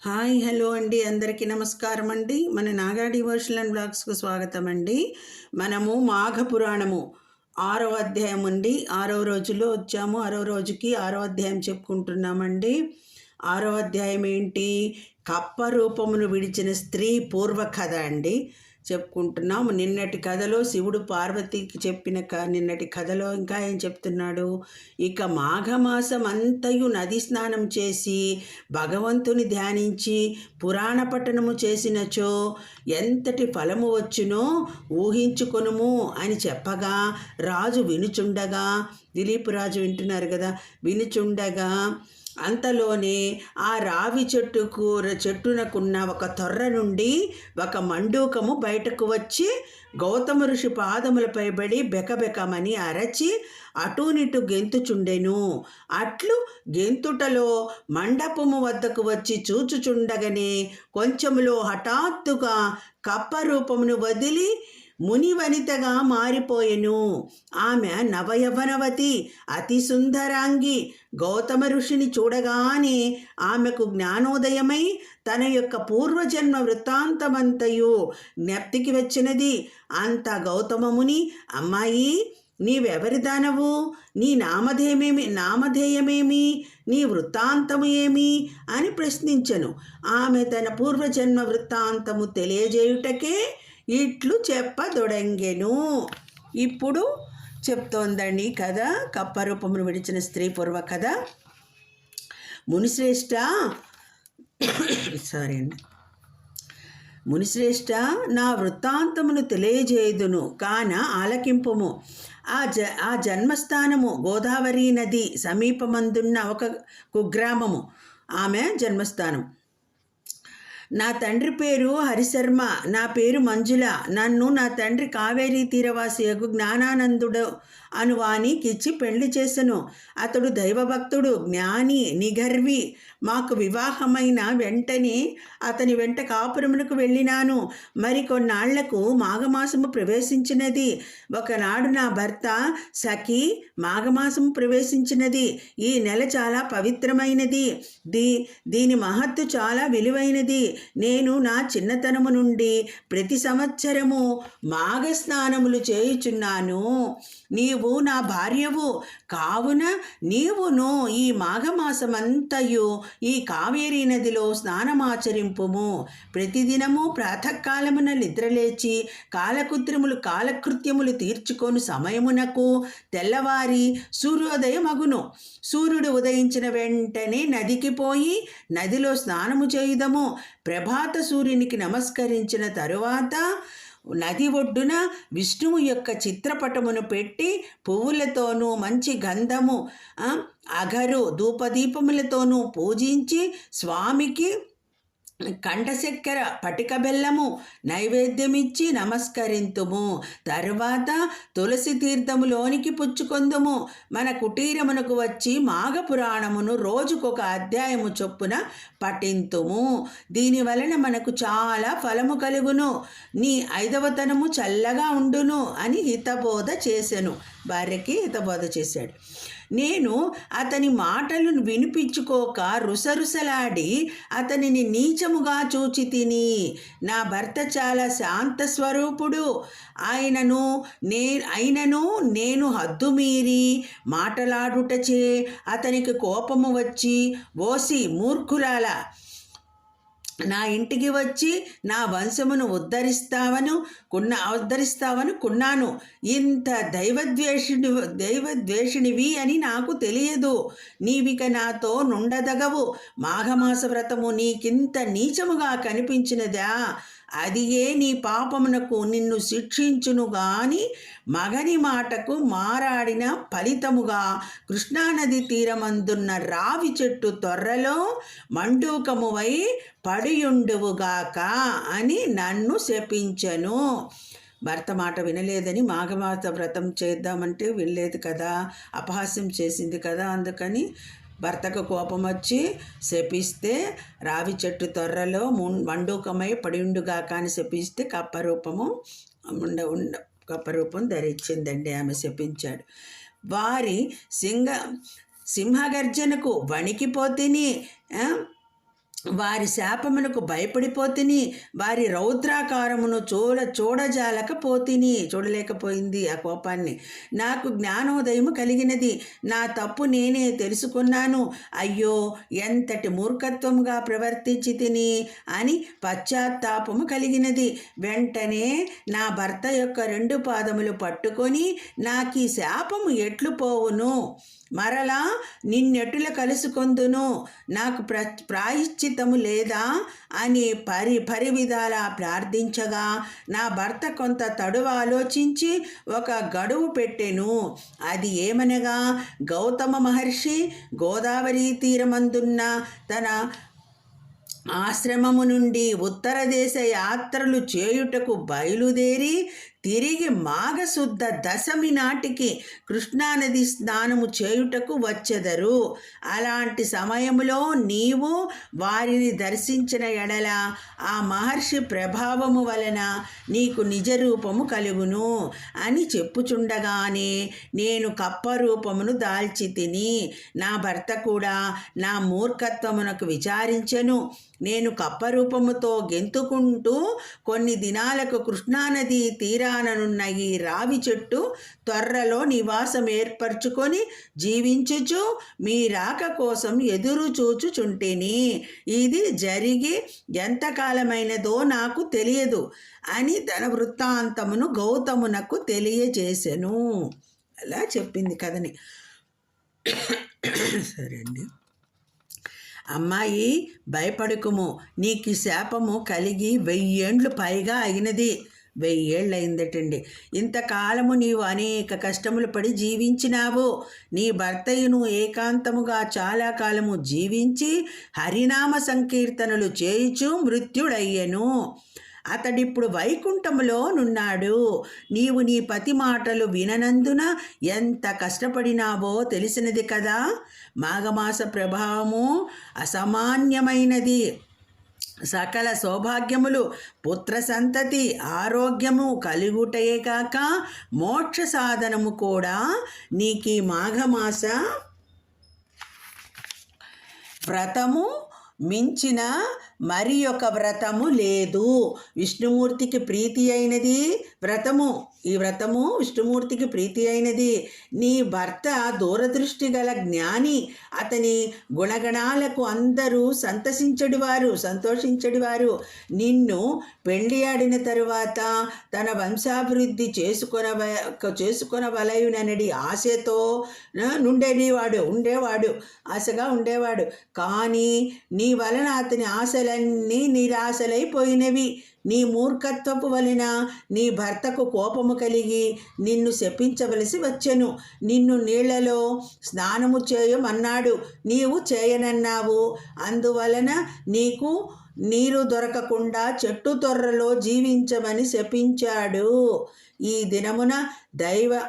Hi hello అండి. అందరికీ నమస్కారం అండి. మన నాగాడి వర్షల్ అండ్ బ్లాగ్స్కు స్వాగతం అండి. మనము మాఘ పురాణము ఆరో అధ్యాయం అండి. ఆరో రోజులో వచ్చాము. ఆరో రోజుకి ఆరో అధ్యాయం చెప్పుకుంటున్నామండి. ఆరో అధ్యాయం ఏంటి? కప్ప రూపమును విడిచిన స్త్రీ పూర్వ కథ అండి. చెప్పుకుంటున్నాము. నిన్నటి కథలో శివుడు పార్వతికి చెప్పిన క నిన్నటి కథలో ఇంకా ఏం చెప్తున్నాడు? ఇక మాఘమాసం అంతయు నది స్నానం చేసి భగవంతుని ధ్యానించి పురాణ పఠనము చేసినచో ఎంతటి ఫలము వచ్చునో ఊహించుకొనుము అని చెప్పగా రాజు వినుచుండగా దిలీప్ రాజు వింటున్నారు కదా వినుచుండగా అంతలోనే ఆ రావి చెట్టుకు చెట్టునకున్న ఒక తొర్ర నుండి ఒక మండూకము బయటకు వచ్చి గౌతమ ఋషి పాదములపై పడి బెకబెకమని అరచి అటునిటు గెంతుచుండెను. అట్లు గెంతుటలో మండపము వద్దకు వచ్చి చూచుచుండగనే కొంచెములో హఠాత్తుగా కప్ప రూపమును వదిలి మునివనితగా మారిపోయెను. ఆమె నవయవనవతి అతి సుందరాంగి. గౌతమ ఋషిని చూడగానే ఆమెకు జ్ఞానోదయమై తన యొక్క పూర్వజన్మ వృత్తాంతమంతయు జ్ఞప్తికి వచ్చినది. అంత గౌతమముని అమ్మాయి నీవెవరి దానవు? నీ నామధేయమేమి నామధేయమేమి? నీ వృత్తాంతము ఏమి? అని ప్రశ్నించను. ఆమె తన పూర్వజన్మ వృత్తాంతము తెలియజేయుటకే ఇట్లు చెప్పదొడంగెను. ఇప్పుడు చెప్తోందండి కథ కప్ప రూపమును విడిచిన స్త్రీ పూర్వ కథ. మునిశ్రేష్ట సారీ అండి. మునిశ్రేష్ట నా వృత్తాంతమును తెలియజేయుదును కాన ఆలకింపుము. ఆ జ ఆ జన్మస్థానము గోదావరి నది సమీపమందున్న ఒక కుగ్రామము. ఆమె జన్మస్థానం. నా తండ్రి పేరు హరిశర్మ నా పేరు మంజుల. నన్ను నా తండ్రి కావేరీ తీరవాసియకు జ్ఞానానందుడు అను వానికిచ్చి పెళ్ళి చేసెను. అతడు దైవభక్తుడు జ్ఞాని నిగర్వి. మాకు వివాహమైన వెంటనే అతని వెంట కాపురమునకు వెళ్ళినాను. మరికొన్నాళ్ళకు మాఘమాసము ప్రవేశించినది. ఒకనాడు నా భర్త సఖి మాఘమాసము ప్రవేశించినది. ఈ నెల చాలా పవిత్రమైనది. దీ దీని మహత్తు చాలా విలువైనది. నేను నా చిన్నతనము నుండి ప్రతి సంవత్సరము మాఘ స్నానములు చేయుచున్నాను. నీవు నా భార్యవు. కావున నీవును ఈ మాఘమాసమంతయు ఈ కావేరీ నదిలో స్నానమాచరింపుము. ప్రతిదినము ప్రాతకాలమున నిద్రలేచి కాలకృత్రిములు కాలకృత్యములు తీర్చుకొని సమయమునకు తెల్లవారి సూర్యోదయమగును. సూర్యుడు ఉదయించిన వెంటనే నదికి పోయి నదిలో స్నానము చేయుదము. ప్రభాత సూర్యునికి నమస్కరించిన తరువాత నది ఒడ్డున విష్ణువు యొక్క చిత్రపటమును పెట్టి పువ్వులతోనూ మంచి గంధము అగరు ధూపదీపములతోనూ పూజించి స్వామికి కంఠశక్కెర పటిక బెల్లము నైవేద్యమిచ్చి నమస్కరింతుము. తరువాత తులసి తీర్థములోనికి పుచ్చుకొందుము. మన కుటీరమునకు వచ్చి మాఘపురాణమును రోజుకొక అధ్యాయము చొప్పున పఠింతుము. దీని వలన మనకు చాలా ఫలము కలుగును. నీ ఐదవతనము చల్లగా ఉండును అని హితబోధ చేశాను భార్యకి హితబోధ చేశాడు. నేను అతని మాటలను వినిపించుకోక రుసరుసలాడి అతనిని నీచముగా చూచి తిని నా భర్త చాలా శాంత స్వరూపుడు. ఆయనను నే అయినను నేను హద్దుమీరి మాటలాడుటచే అతనికి కోపము వచ్చి ఓసి మూర్ఖురాల నా ఇంటికి వచ్చి నా వంశమును ఉద్ధరిస్తావను కున్న ఉద్ధరిస్తావను కున్నాను. ఇంత దైవద్వేషుని దైవద్వేషిణివి అని నాకు తెలియదు. నీవిక నాతో నుండదగవు. మాఘమాస వ్రతము నీకింత నీచముగా కనిపించినదా? అది ఏ నీ పాపమునకు నిన్ను శిక్షించును గాని మగని మాటకు మారాడిన ఫలితముగా కృష్ణానది తీరమందున్న రావి చెట్టు తొర్రలో మండూకమువై పడియుండువుగాక అని నన్ను శపించను. భర్త మాట వినలేదని మాఘమాత వ్రతం చేద్దామంటే వినలేదు కదా అపహాస్యం చేసింది కదా అందుకని భర్తకు కోపం వచ్చి శపిస్తే రావి చెట్టు తొర్రలో మండూకమై పడిండుగా కానీ శపిస్తే కప్పరూపము ఉండ ఉండ కప్పరూపం ధరించిందండి ఆమె శపించాడు. వారి సింగ సింహగర్జనకు వణికిపోతేని వారి శాపమునకు భయపడిపోతిని వారి రౌద్రాకారమును చూడ చూడజాలకపోతిని. చూడలేకపోయింది ఆ కోపాన్ని. నాకు జ్ఞానోదయము కలిగినది. నా తప్పు నేనే తెలుసుకున్నాను. అయ్యో ఎంతటి మూర్ఖత్వంగా ప్రవర్తించి తిని అని పశ్చాత్తాపము కలిగినది. వెంటనే నా భర్త యొక్క రెండు పాదములు పట్టుకొని నాకు ఈ శాపము ఎట్లు పోవును? మరలా నిన్నెటుల కలుసుకొందును? నాకు ప్ర ప్రాయశ్చితము లేదా? అని పరి పరివిధాలా ప్రార్థించగా నా భర్త కొంత తడువ ఆలోచించి ఒక గడువు పెట్టెను. అది ఏమనగా గౌతమ మహర్షి గోదావరి తీరమందున్న తన ఆశ్రమము నుండి ఉత్తర దేశ యాత్రలు చేయుటకు బయలుదేరి తిరిగి మాఘశుద్ధ దశమి నాటికి కృష్ణానది స్నానము చేయుటకు వచ్చెదరు. అలాంటి సమయములో నీవు వారిని దర్శించిన ఎడల ఆ మహర్షి ప్రభావము వలన నీకు నిజ రూపము కలుగును అని చెప్పుచుండగానే నేను కప్ప రూపమును దాల్చి తిని నా భర్త కూడా నా మూర్ఖత్వమునకు విచారించెను. నేను కప్ప రూపముతో గెంతుకుంటూ కొన్ని దినాలకు కృష్ణానది తీరాననున్న ఈ రావి చెట్టు త్వరలో నివాసం ఏర్పరచుకొని జీవించుచు మీ రాక కోసం ఎదురు చూచుచుంటేని. ఇది జరిగి ఎంతకాలమైనదో నాకు తెలియదు అని తన వృత్తాంతమును గౌతమునకు తెలియజేసెను. అలా చెప్పింది కథని. సరే అండి అమ్మాయి భయపడకుము. నీకు శాపము కలిగి వెయ్యేండ్లు పైగా అయినది. వెయ్యేళ్ళయిందటండి. ఇంతకాలము నీవు అనేక కష్టములు పడి జీవించినావు నీ భర్తయును ఏకాంతముగా చాలా కాలము జీవించి హరినామ సంకీర్తనలు చేయుచు మృత్యుడయ్యను. అతడిప్పుడు వైకుంఠములో నున్నాడు. నీవు నీ పతి మాటలు విననందున ఎంత కష్టపడినావో తెలిసినది కదా? మాఘమాస ప్రభావము అసామాన్యమైనది. సకల సౌభాగ్యములు పుత్ర సంతతి ఆరోగ్యము కలుగుటయే కాక మోక్ష సాధనము కూడా నీకు మాఘమాస వ్రతము మించిన మరి ఒక వ్రతము లేదు. విష్ణుమూర్తికి ప్రీతి అయినది వ్రతము. ఈ వ్రతము విష్ణుమూర్తికి ప్రీతి అయినది నీ భర్త దూరదృష్టి గల జ్ఞాని. అతని గుణగణాలకు అందరూ సంతసించడివారు సంతోషించడివారు. నిన్ను పెళ్ళి ఆడిన తరువాత తన వంశాభివృద్ధి చేసుకొన చేసుకొనవలయుననడి ఆశతో నుండేవాడు ఉండేవాడు ఆశగా ఉండేవాడు. కానీ నీ వలన అతని ఆశలన్నీ నిరాశలైపోయినవి. నీ మూర్ఖత్వపు వలన నీ భర్తకు కోపము కలిగి నిన్ను శపించవలసి వచ్చెను. నిన్ను నీళ్ళలో స్నానము చేయమన్నాడు. నీవు చేయనన్నావు. అందువలన నీకు నీరు దొరకకుండా చెట్టు తొర్రలో జీవించమని శపించాడు. ఈ దినమున దైవ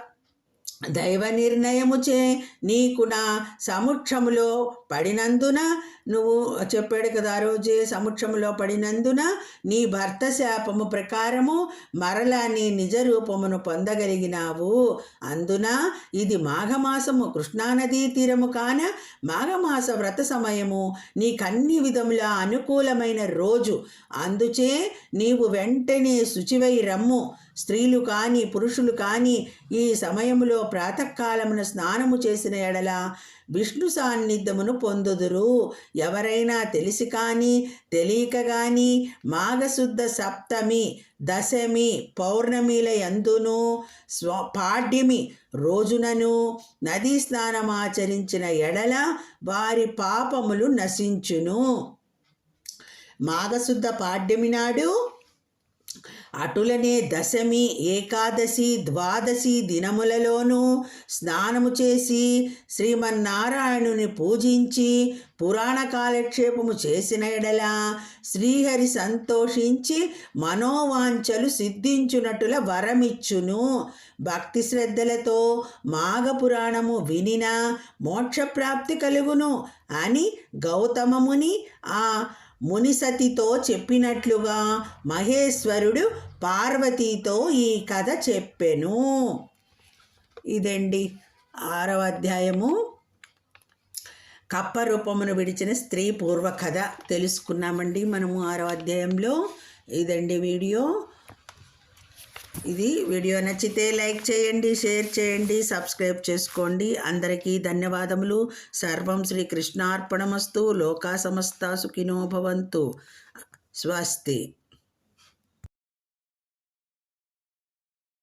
దైవ నిర్ణయముచే నీకు నా సముక్షములో పడినందున నువ్వు చెప్పాడు కదా ఆ రోజే సముక్షములో పడినందున నీ భర్త శాపము ప్రకారము మరలా నీ నిజ రూపమును పొందగలిగినావు. అందున ఇది మాఘమాసము కృష్ణానదీ తీరము కాన మాఘమాస వ్రత సమయము. నీకన్ని విధముల అనుకూలమైన రోజు. అందుచే నీవు వెంటనే శుచివై రమ్ము. స్త్రీలు కానీ పురుషులు కానీ ఈ సమయంలో ప్రాతకాలమున స్నానము చేసిన ఎడల విష్ణు సాన్నిధ్యమును పొందుదురు. ఎవరైనా తెలిసి కానీ తెలియక కానీ మాఘశుద్ధ సప్తమి దశమి పౌర్ణమిల యందును స్వ పాడ్యమి రోజునను నదీ స్నానమాచరించిన ఎడల వారి పాపములు నశించును. మాఘశుద్ధ పాడ్యమి నాడు అటులనే దశమి ఏకాదశి ద్వాదశి దినములలోనూ స్నానము చేసి శ్రీమన్నారాయణుని పూజించి పురాణ కాలక్షేపము చేసిన ఎడల శ్రీహరి సంతోషించి మనోవాంఛలు సిద్ధించునటుల వరమిచ్చును. భక్తి శ్రద్ధలతో మాఘపురాణము వినిన మోక్షప్రాప్తి కలుగును అని గౌతమముని ఆ మునిసతితో చెప్పినట్లుగా మహేశ్వరుడు పార్వతీతో ఈ కథ చెప్పెను. ఇదండి ఆరవ అధ్యాయము. కప్ప రూపమును విడిచిన స్త్రీ పూర్వ కథ తెలుసుకున్నామండి మనము ఆరో అధ్యాయంలో. ఇదండి వీడియో. ఇది వీడియో నచ్చితే లైక్ చేయండి షేర్ చేయండి సబ్స్క్రైబ్ చేసుకోండి. అందరికీ ధన్యవాదములు. సర్వం శ్రీ కృష్ణార్పణమస్తు. లోకా సమస్త సుఖినో భవంతు. స్వస్తి.